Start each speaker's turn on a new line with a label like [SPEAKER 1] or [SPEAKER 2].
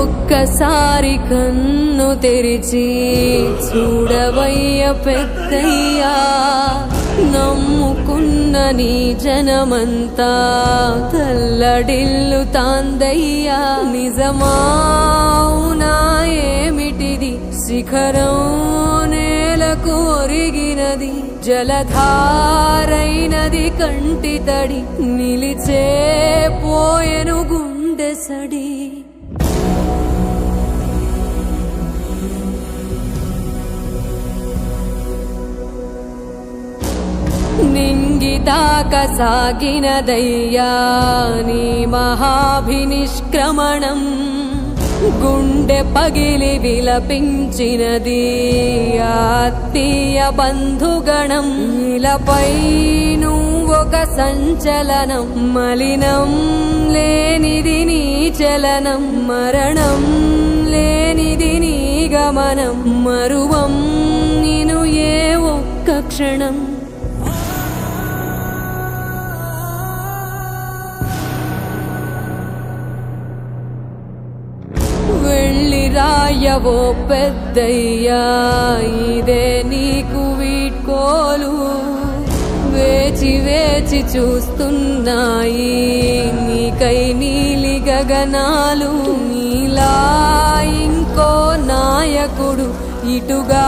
[SPEAKER 1] ఒక్కసారి కన్ను తెరిచి చూడవయ్య పెద్దయ్యా నమ్ముకున్న నీ జనమంతా తల్లడిల్లు తాందయ్యా. నిజమావునా ఏమిటిది? శిఖరం నేలకు ఒరిగినది జలధారైనది కంటి తడి నిలిచే పోయెను గుండె సడి. నింగితాక సాగినదయ్యా నీ మహాభినిష్క్రమణం గుండె పగిలి విలపించినది ఆత్మీయ బంధుగణం ఇలపై నువ్వొక సంచలనం మలినం లేనిది నీ చలనం మరణం లేనిది నీ గమనం మరువం నిను ఏ ఒక్క క్షణం ఓ పెద్దయ్యా ఇదే నీకు వీడ్కోలు. వేచి వేచి చూస్తున్నాయి నీకై నీలి గగనాలు నీలా ఇంకో నాయకుడు ఇటుగా